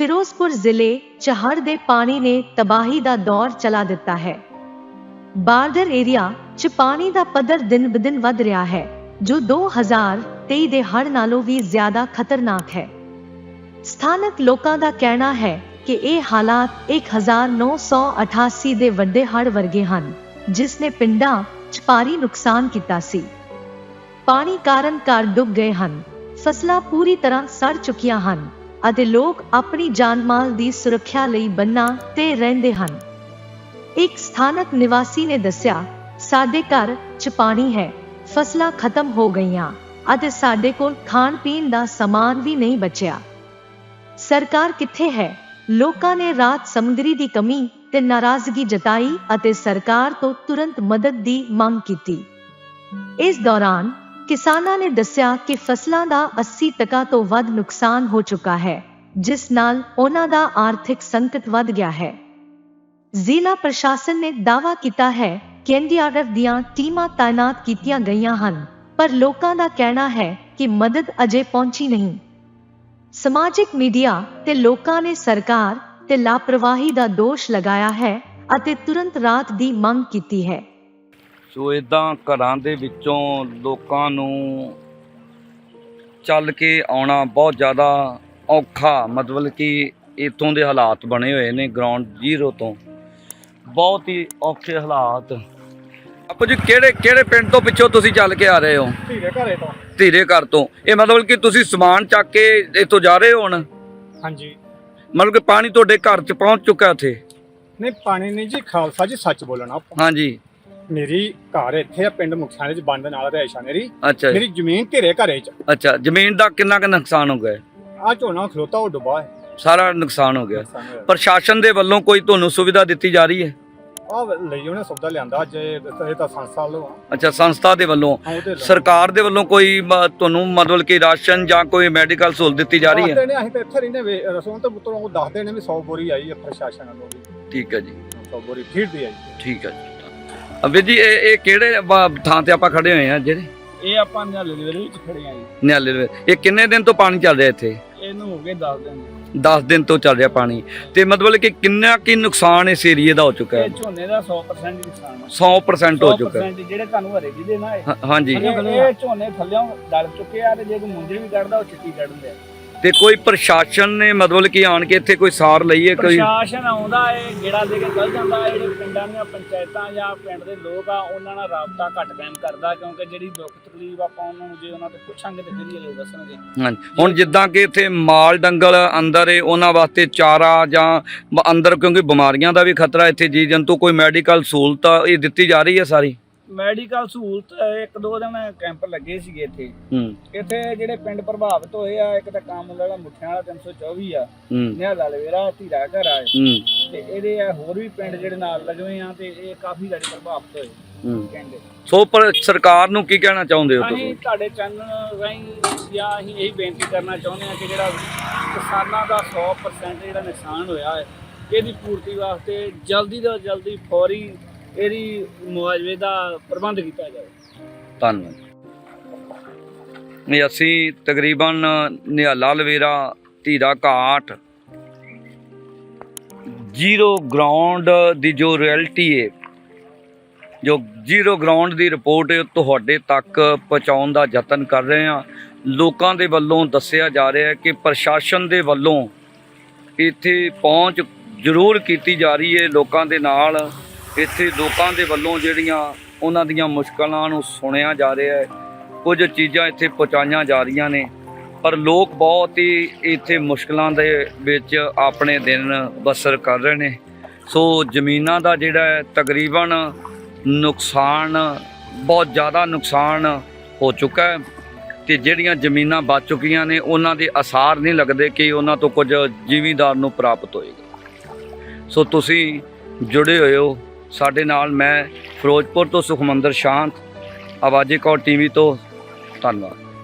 ਫਿਰੋਜ਼ਪੁਰ ਜ਼ਿਲ੍ਹੇ ਚਹੜ ਦੇ ਪਾਣੀ ਨੇ ਤਬਾਹੀ ਦਾ ਦੌਰ ਚਲਾ ਦਿੱਤਾ ਹੈ। ਬਾਰਡਰ ਏਰੀਆ 'ਚ ਪਾਣੀ ਦਾ ਪੱਧਰ ਦਿਨ-ਬਦਿਨ ਵੱਧ ਰਿਹਾ ਹੈ, ਜੋ 2023 ਦੇ ਹੜ੍ਹ ਨਾਲੋਂ ਵੀ ਜ਼ਿਆਦਾ ਖਤਰਨਾਕ ਹੈ। ਸਥਾਨਕ ਲੋਕਾਂ ਦਾ ਕਹਿਣਾ ਹੈ ਕਿ ਇਹ ਹਾਲਾਤ 1988 ਦੇ ਵੱਡੇ ਹੜ੍ਹ ਵਰਗੇ ਹਨ, ਜਿਸ ਨੇ ਪਿੰਡਾਂ 'ਚ ਭਾਰੀ ਨੁਕਸਾਨ ਕੀਤਾ ਸੀ। ਪਾਣੀ ਕਾਰਨ ਘਰ ਡੁੱਬ ਗਏ ਹਨ, ਫਸਲਾਂ ਪੂਰੀ ਤਰ੍ਹਾਂ ਸੜ ਚੁੱਕੀਆਂ ਹਨ। ਅਤੇ ਲੋਕ ਆਪਣੀ ਜਾਨ-ਮਾਲ ਦੀ ਸੁਰੱਖਿਆ ਲਈ ਬੰਨਾ ਤੇ ਰਹਿੰਦੇ ਹਨ। ਇੱਕ ਸਥਾਨਕ ਨਿਵਾਸੀ ਨੇ ਦੱਸਿਆ, ਸਾਡੇ ਘਰ 'ਚ ਪਾਣੀ ਹੈ, ਫਸਲਾਂ ਖਤਮ ਹੋ ਗਈਆਂ ਅਤੇ ਸਾਡੇ ਕੋਲ ਖਾਣ ਪੀਣ ਦਾ ਸਮਾਨ ਵੀ ਨਹੀਂ ਬਚਿਆ। ਸਰਕਾਰ ਕਿੱਥੇ ਹੈ? ਲੋਕਾਂ ਨੇ ਰਾਤ ਸਮਗਰੀ ਦੀ ਕਮੀ ਤੇ ਨਾਰਾਜ਼ਗੀ ਜਤਾਈ ਅਤੇ ਸਰਕਾਰ ਤੋਂ ਤੁਰੰਤ ਮਦਦ ਦੀ ਮੰਗ ਕੀਤੀ। ਇਸ ਦੌਰਾਨ ਕਿਸਾਨਾਂ ਨੇ ਦੱਸਿਆ ਕਿ ਫਸਲਾਂ ਦਾ 80% ਤੋਂ ਵੱਧ ਨੁਕਸਾਨ ਹੋ ਚੁੱਕਾ ਹੈ, ਜਿਸ ਨਾਲ ਉਹਨਾਂ ਦਾ ਆਰਥਿਕ ਸੰਕਟ ਵੱਧ ਗਿਆ ਹੈ। ਜ਼ਿਲ੍ਹਾ ਪ੍ਰਸ਼ਾਸਨ ਨੇ ਦਾਅਵਾ ਕੀਤਾ ਹੈ ਕਿ ਐਨਡੀਆਰਐਫ ਦੀਆਂ ਟੀਮਾਂ ਤਾਇਨਾਤ ਕੀਤੀਆਂ ਗਈਆਂ ਹਨ, ਪਰ ਲੋਕਾਂ ਦਾ ਕਹਿਣਾ ਹੈ ਕਿ ਮਦਦ ਅਜੇ ਪਹੁੰਚੀ ਨਹੀਂ। ਸਮਾਜਿਕ ਮੀਡੀਆ ਤੇ ਲੋਕਾਂ ਨੇ ਸਰਕਾਰ ਤੇ ਲਾਪਰਵਾਹੀ ਦਾ ਦੋਸ਼ ਲਗਾਇਆ ਹੈ ਅਤੇ ਤੁਰੰਤ ਰਾਤ ਦੀ ਮੰਗ ਕੀਤੀ ਹੈ। ਸੋ ਇਦਾਂ ਘਰਾਂ ਦੇ ਵਿੱਚੋਂ ਲੋਕਾਂ ਨੂੰ ਚੱਲ ਕੇ ਆਉਣਾ ਬਹੁਤ ਜ਼ਿਆਦਾ ਔਖਾ ਮਤਲਬ ਕਿ ਇਤੋਂ ਦੇ ਹਾਲਾਤ ਬਣੇ ਹੋਏ ਨੇ ਗਰਾਊਂਡ ਜ਼ੀਰੋ ਤੋਂ। ਬਹੁਤ ਹੀ ਔਖੇ ਹਾਲਾਤ। ਆਪੋ ਜੀ ਕਿਹੜੇ ਕਿਹੜੇ ਪਿੰਡ ਤੋਂ ਪਿੱਛੋਂ ਤੁਸੀਂ ਚੱਲ ਕੇ ਆ ਰਹੇ ਹੋ? ਧੀਰੇ ਘਰੇ ਤੋਂ। ਧੀਰੇ ਘਰ ਤੋਂ। ਇਹ ਮਤਲਬ ਕਿ ਤੁਸੀਂ ਸਮਾਨ ਚੱਕ ਕੇ ਇੱਥੋਂ ਜਾ ਰਹੇ ਹੋ ਹੁਣ? ਹਾਂਜੀ। ਮਤਲਬ ਕਿ ਪਾਣੀ ਤੁਹਾਡੇ ਘਰ 'ਚ ਪਹੁੰਚ ਚੁੱਕਾ ਇੱਥੇ ਨਹੀਂ ਪਾਣੀ ਨਹੀਂ ਜੀ ਖਾਲਸਾ ਜੀ ਸੱਚ ਬੋਲਣਾ ਆਪਾਂ। ਹਾਂਜੀ। ਮੇਰੀ ਘਰ ਇੱਥੇ ਆ ਪਿੰਡ ਮੁਖਿਆਣੇ ਚ ਬੰਦ ਨਾਲ ਰਹਿਸ਼ਾ ਮੇਰੀ। ਅੱਛਾ ਜੀ। ਮੇਰੀ ਜ਼ਮੀਨ ਧੀਰੇ ਘਰੇ ਚ। ਅੱਛਾ ਜ਼ਮੀਨ ਦਾ ਕਿੰਨਾ ਕੁ ਨੁਕਸਾਨ ਹੋ ਗਿਆ? ਹੈ? ਆ ਝੋਨਾ ਖਲੋਤਾ ਉਹ ਡੁੱਬਾ ਹੈ। ਸਾਰਾ ਨੁਕਸਾਨ ਹੋ ਗਿਆ। ਪ੍ਰਸ਼ਾਸਨ ਦੇ ਵੱਲੋਂ ਕੋਈ ਤੁਹਾਨੂੰ ਸੁਵਿਧਾ ਦਿੱਤੀ ਜਾ ਰਹੀ ਹੈ? ਆ ਲਈ ਉਹਨੇ ਸੌਦਾ ਲਿਆਂਦਾ ਅੱਜ ਇਹ ਇਹ ਤਾਂ ਸੰਸਥਾ ਲੋ ਅੱਛਾ ਸੰਸਥਾ ਦੇ ਵੱਲੋਂ। ਉਹਦੇ। ਸਰਕਾਰ ਦੇ ਵੱਲੋਂ ਕੋਈ ਮ- ਤੁਹਾਨੂੰ ਮਤਲਬ ਕਿ ਰਾਸ਼ਨ ਜਾਂ ਕੋਈ ਮੈਡੀਕਲ ਸਹੂਲਤ ਦਿੱਤੀ ਜਾ ਰਹੀ ਹੈ? ਅਸੀਂ ਤਾਂ ਇੱਥੇ ਰਹਿੰਦੇ ਵੇ ਰਸੋਂ ਤੋਂ ਪੁੱਤਰੋਂ ਉਹ ਦੱਸਦੇ ਨੇ ਵੀ 100 ਬੋਰੀ ਆਈ ਹੈ ਪ੍ਰਸ਼ਾਸਨ ਵੱਲੋਂ। ਵੀ ਠੀਕ ਹੈ ਜੀ। 100 ਬੋਰੀ ਫੀਡ ਦੀ ਆਈ। ਹੈ। ਠੀਕ ਹੈ ਜੀ। ਅਬੇ ਜੀ ਇਹ ਇਹ ਕਿਹੜੇ ਥਾਂ ਤੇ ਆਪਾਂ ਖੜੇ ਹੋਏ ਆ ਜਿਹੜੇ? ਇਹ ਆਪਾਂ ਨਿਹਾਲੇ ਦੇ ਵਿੱਚ ਖੜੇ ਆਂ ਜੀ। ਨਿਆਲੇ ਦੇ ਵਿੱਚ। ਇਹ ਕਿੰਨੇ ਦਿਨ ਤੋਂ ਪਾਣੀ ਚੱਲ ਰਿਹਾ ਇੱਥੇ? ਇਹਨੂੰ ਹੋ ਗਏ 10 ਦਿਨ। 10 ਦਿਨ ਤੋਂ ਚੱਲ ਰਿਹਾ ਪਾਣੀ। ਤੇ ਮਤਲਬ ਕਿ ਕਿੰਨਾ ਕੀ ਨੁਕਸਾਨ ਇਸ ਏਰੀਏ ਦਾ ਹੋ ਚੁੱਕਾ ਹੈ? ਇਹ ਝੋਨੇ ਦਾ 100% ਹੀ ਨੁਕਸਾਨ ਆ। 100% ਹੋ ਚੁੱਕਾ ਹੈ। 100% ਜਿਹੜੇ ਤੁਹਾਨੂੰ ਹਰੇ ਜਿਹਦੇ ਨਾ ਇਹ ਹਾਂ- ਹਾਂਜੀ। ਇਹ ਝੋਨੇ ਥੱਲਿਓਂ ਡਲ ਚੁੱਕੇ ਆ ਤੇ ਜੇ ਕੋਈ ਮੁੰਜਰੀ ਵੀ ਕੱਢਦਾ ਉਹ ਚਿੱਟੀ ਕੱਢਦੇ ਆ। ਤੇ ਕੋਈ ਪ੍ਰਸ਼ਾਸਨ ਨੇ ਮਤਲਬ ਕਿ ਆਣ ਕੇ ਇੱਥੇ ਕੋਈ ਸਾਰ ਲਈ ਹੈ ਕੋਈ ਪ੍ਰਸ਼ਾਸਨ ਆਉਂਦਾ ਏ ਗੇੜਾ ਦੇ ਕੇ ਚਲ ਜਾਂਦਾ ਏ ਜਿਹੜੇ ਪਿੰਡਾਂ ਦੀਆਂ ਪੰਚਾਇਤਾਂ ਜਾਂ ਪਿੰਡ ਦੇ ਲੋਕ ਆ ਉਹਨਾਂ ਨਾਲ ਰਾਬਤਾ ਘੱਟ ਕਾਇਮ ਕਰਦਾ ਕਿਉਂਕਿ ਜਿਹੜੀ ਦੁੱਖ ਤਕਲੀਫ ਆਪਾਂ ਉਹਨਾਂ ਨੂੰ ਜੇ ਉਹਨਾਂ ਤੋਂ ਪੁੱਛਾਂਗੇ ਤੇ ਇਹ ਲੋਕ ਦੱਸਣਗੇ। ਹਾਂਜੀ। ਹੁਣ ਜਿੱਦਾਂ ਕਿ ਇੱਥੇ ਮਾਲ ਡੰਗਲ ਅੰਦਰ ਏ ਉਹਨਾਂ ਵਾਸਤੇ ਚਾਰਾ ਜਾਂ ਅੰਦਰ ਕਿਉਂਕਿ ਬਿਮਾਰੀਆਂ ਦਾ ਵੀ ਖਤਰਾ ਇੱਥੇ ਜੀ ਜੰਤੂ ਕੋਈ ਮੈਡੀਕਲ ਸਹੂਲਤ ਇਹ ਦਿੱਤੀ ਜਾ ਰਹੀ ਹੈ ਸਾਰੀ? ਮੈਡੀਕਲ ਸਹੂਲਤ ਇੱਕ ਦੋ ਦਿਨ ਕੈਂਪ ਲੱਗੇ ਸੀਗੇ ਇੱਥੇ। ਹੂੰ। ਇੱਥੇ ਜਿਹੜੇ ਪਿੰਡ ਪ੍ਰਭਾਵਿਤ ਹੋਏ ਆ ਇੱਕ ਤਾਂ ਕਾਮੁਲ ਵਾਲਾ ਮੁੱਠਿਆਂ ਵਾਲਾ 324 ਆ ਨਿਹਾਲਾ ਲਵੇਰਾ ਧੀਰਾ ਘਰ ਆ ਤੇ ਇਹਦੇ ਆ ਹੋਰ ਵੀ ਪਿੰਡ ਜਿਹੜੇ ਨਾਲ ਲੱਗੇ ਆ ਤੇ ਇਹ ਕਾਫੀ ਜ਼ਿਆਦਾ ਪ੍ਰਭਾਵਿਤ ਹੋਏ ਕਹਿੰਦੇ ਸੋ ਪਰ ਸਰਕਾਰ ਨੂੰ ਕੀ ਕਹਿਣਾ ਚਾਹੁੰਦੇ ਹੋ ਤੁਸੀਂ? ਤੁਹਾਡੇ ਚੈਨਲ ਰਾਹੀਂ ਜਾਂ ਅਸੀਂ ਇਹੀ ਬੇਨਤੀ ਕਰਨਾ ਚਾਹੁੰਦੇ ਹਾਂ ਕਿ ਜਿਹੜਾ ਕਿਸਾਨਾਂ ਦਾ 100% ਜਿਹੜਾ ਨੁਕਸਾਨ ਹੋਇਆ ਹੈ ਇਹਦੀ ਪੂਰਤੀ ਵਾਸਤੇ ਜਲਦੀ ਤੋਂ ਜਲਦੀ ਫੌਰੀ ਇਹਦੀ ਮੁਆਵਜ਼ੇ ਦਾ ਪ੍ਰਬੰਧ ਕੀਤਾ ਜਾਵੇ। ਧੰਨਵਾਦ। ਨਹੀਂ, ਅਸੀਂ ਤਕਰੀਬਨ ਨਿਹਾਲਾ ਲਵੇਰਾ, ਧੀਰਾ ਘਾਟ, ਜ਼ੀਰੋ ਗਰਾਊਂਡ ਦੀ ਜੋ ਰਿਐਲਿਟੀ ਹੈ ਜੋ ਜ਼ੀਰੋ ਗਰਾਊਂਡ ਦੀ ਰਿਪੋਰਟ ਤੁਹਾਡੇ ਤੱਕ ਪਹੁੰਚਾਉਣ ਦਾ ਯਤਨ ਕਰ ਰਹੇ ਹਾਂ। ਲੋਕਾਂ ਦੇ ਵੱਲੋਂ ਦੱਸਿਆ ਜਾ ਰਿਹਾ ਹੈ ਕਿ ਪ੍ਰਸ਼ਾਸਨ ਦੇ ਵੱਲੋਂ ਇੱਥੇ ਪਹੁੰਚ ਜ਼ਰੂਰ ਕੀਤੀ ਜਾ ਰਹੀ ਹੈ ਲੋਕਾਂ ਦੇ ਨਾਲ ਇੱਥੇ ਲੋਕਾਂ ਦੇ ਵੱਲੋਂ ਜਿਹੜੀਆਂ ਉਹਨਾਂ ਦੀਆਂ ਮੁਸ਼ਕਲਾਂ ਨੂੰ ਸੁਣਿਆ ਜਾ ਰਿਹਾ ਹੈ, ਕੁਝ ਚੀਜ਼ਾਂ ਇੱਥੇ ਪਹੁੰਚਾਈਆਂ ਜਾ ਰਹੀਆਂ ਨੇ, ਪਰ ਲੋਕ ਬਹੁਤ ਹੀ ਇੱਥੇ ਮੁਸ਼ਕਲਾਂ ਦੇ ਵਿੱਚ ਆਪਣੇ ਦਿਨ ਬਸਰ ਕਰ ਰਹੇ ਨੇ। ਸੋ ਜ਼ਮੀਨਾਂ ਦਾ ਜਿਹੜਾ ਤਕਰੀਬਨ ਨੁਕਸਾਨ, ਬਹੁਤ ਜ਼ਿਆਦਾ ਨੁਕਸਾਨ ਹੋ ਚੁੱਕਾ ਹੈ ਤੇ ਜਿਹੜੀਆਂ ਜ਼ਮੀਨਾਂ ਬਚ ਚੁੱਕੀਆਂ ਨੇ, ਉਹਨਾਂ ਦੇ ਅਸਾਰ ਨਹੀਂ ਲੱਗਦੇ ਕਿ ਉਹਨਾਂ ਤੋਂ ਕੁਝ ਜ਼ਿਮੀਂਦਾਰ ਨੂੰ ਪ੍ਰਾਪਤ ਹੋਏਗਾ। ਸੋ ਤੁਸੀਂ ਜੁੜੇ ਹੋਏ ਹੋ ਸਾਡੇ ਨਾਲ ਮੈਂ ਫਿਰੋਜ਼ਪੁਰ ਤੋਂ ਸੁਖਮੰਦਰ ਸ਼ਾਂਤ ਆਵਾਜ਼ੇ ਕੌਰ ਟੀਵੀ ਤੋਂ ਧੰਨਵਾਦ।